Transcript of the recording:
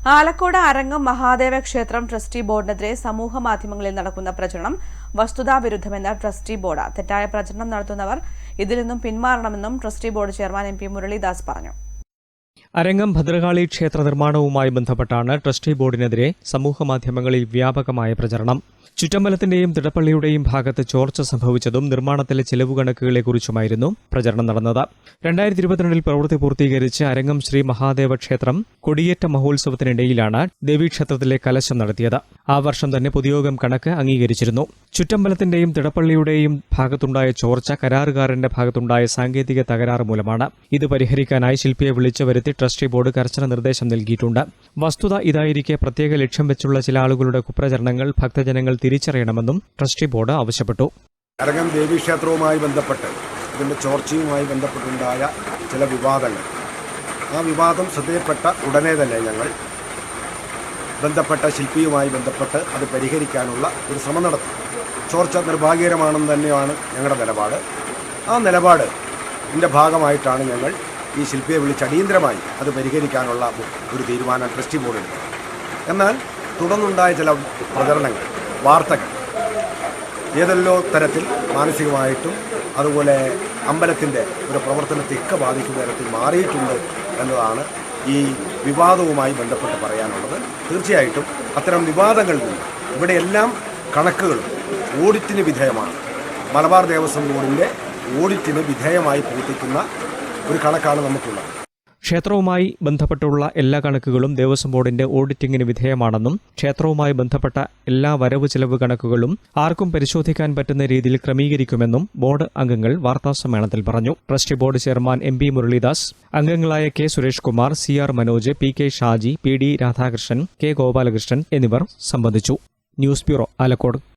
ആലക്കോട് അരങ്ങം മഹാദേവ ക്ഷേത്രം ട്രസ്റ്റി ബോർഡിനെതിരെ സമൂഹ മാധ്യമങ്ങളിൽ നടക്കുന്ന പ്രചരണം വസ്തുതാവിരുദ്ധമെന്ന് ട്രസ്റ്റി ബോർഡ് തെറ്റായ പ്രചരണം നടത്തുന്നവർ ഇതിൽ നിന്നും പിന്മാറണമെന്നും trustee board chairman M P Muralidas പറഞ്ഞു അരങ്ങം ഭദ്രകാളി ക്ഷേത്ര നിർമ്മാണവുമായി ബന്ധപ്പെട്ടാണ് ട്രസ്റ്റി ബോർഡിനെതിരെ സമൂഹമാധ്യമങ്ങളിൽ വ്യാപകമായ പ്രചരണം. ചുറ്റമ്പലത്തിന്റെയും തിടപ്പള്ളിയുടെയും ഭാഗത്ത് ചോർച്ച സംഭവിച്ചതും നിർമ്മാണത്തിലെ ചെലവ് കണക്കുകളെക്കുറിച്ചുമായിരുന്നു പ്രചരണം നടന്നത്. രണ്ടായിരത്തി ഇരുപത്തിരണ്ടിൽ പ്രവൃത്തി പൂർത്തീകരിച്ച് അരങ്ങം ശ്രീ മഹാദേവ ക്ഷേത്രം കൊടിയേറ്റ മഹോത്സവത്തിനിടയിലാണ് ദേവീക്ഷേത്രത്തിലെ കലശം നടത്തിയത്. ആ വർഷം തന്നെ പൊതുയോഗം കണക്ക് അംഗീകരിച്ചിരുന്നു. ചുറ്റമ്പലത്തിന്റെയും തിടപ്പള്ളിയുടെയും ഭാഗത്തുണ്ടായ ചോർച്ച കരാറുകാരന്റെ ഭാഗത്തുണ്ടായ സാങ്കേതിക തകരാറ് മൂലമാണ്. ഇത് പരിഹരിക്കാനായി ശില്പിയെ വിളിച്ചു വരുത്തി ട്രസ്റ്റി ബോർഡ് കർശന നിർദ്ദേശം നൽകിയിട്ടുണ്ട്. വസ്തുത ഇതായിരിക്കെ പ്രത്യേക ലക്ഷ്യം വെച്ചുള്ള ചില ആളുകളുടെ കുപ്രചരണങ്ങൾ ഭക്തജനങ്ങൾ തിരിച്ചറിയണമെന്നും ട്രസ്റ്റി ബോർഡ് ആവശ്യപ്പെട്ടു. അരങ്ങം ദേവീക്ഷേത്രവുമായി ബന്ധപ്പെട്ട് ഇതിന്റെ ചോർച്ചയുമായി ബന്ധപ്പെട്ടുണ്ടായ ചില വിവാദങ്ങൾ. ആ വിവാദം ശ്രദ്ധയപ്പെട്ട ഉടനെ തന്നെ ഞങ്ങൾ ബന്ധപ്പെട്ട ശില്പിയുമായി ബന്ധപ്പെട്ട് അത് പരിഹരിക്കാനുള്ള ഒരു ശ്രമം നടത്തി. ചോർച്ച നിർഭാഗ്യകരമാണെന്ന് തന്നെയാണ് ഞങ്ങളുടെ നിലപാട്. ആ നിലപാട് ഇതിന്റെ ഭാഗമായിട്ടാണ് ഞങ്ങൾ ഈ ശില്പിയെ വിളിച്ച് അടിയന്തരമായി അത് പരിഹരിക്കാനുള്ള ഒരു തീരുമാനം ട്രസ്റ്റി ബോർഡിന് എന്നാൽ തുടർന്നുണ്ടായ ചില പ്രചരണങ്ങൾ വാർത്തകൾ ഏതെല്ലോ തരത്തിൽ മാനസികമായിട്ടും അതുപോലെ അമ്പലത്തിന്റെ ഒരു പ്രവർത്തനത്തെയൊക്കെ ബാധിക്കുന്ന തരത്തിൽ മാറിയിട്ടുണ്ട് എന്നതാണ് ഈ വിവാദവുമായി ബന്ധപ്പെട്ട് പറയാനുള്ളത്. തീർച്ചയായിട്ടും അത്തരം വിവാദങ്ങളിൽ നിന്ന് ഇവിടെയെല്ലാം കണക്കുകളും ഓഡിറ്റിന് വിധേയമാണ്. മലബാർ ദേവസ്വം ബോർഡിന്റെ ഓഡിറ്റിന് വിധേയമായി പ്രവർത്തിക്കുന്ന ഒരു കണക്കാണ് നമുക്കുള്ളത്. ക്ഷേത്രവുമായി ബന്ധപ്പെട്ടുള്ള എല്ലാ കണക്കുകളും ദേവസ്വം ബോർഡിന്റെ ഓഡിറ്റിംഗിന് വിധേയമാണെന്നും ക്ഷേത്രവുമായി ബന്ധപ്പെട്ട എല്ലാ വരവ് ചെലവ് കണക്കുകളും ആർക്കും പരിശോധിക്കാൻ പറ്റുന്ന രീതിയിൽ ക്രമീകരിക്കുമെന്നും ബോർഡ് അംഗങ്ങൾ വാർത്താസമ്മേളനത്തിൽ പറഞ്ഞു. Trustee board chairman M P Muralidas അംഗങ്ങളായ K Suresh Kumar C R Manoj P K Shaji P D Radhakrishnan K Gopalakrishnan എന്നിവർ സംബന്ധിച്ചു. News bureau Alakode.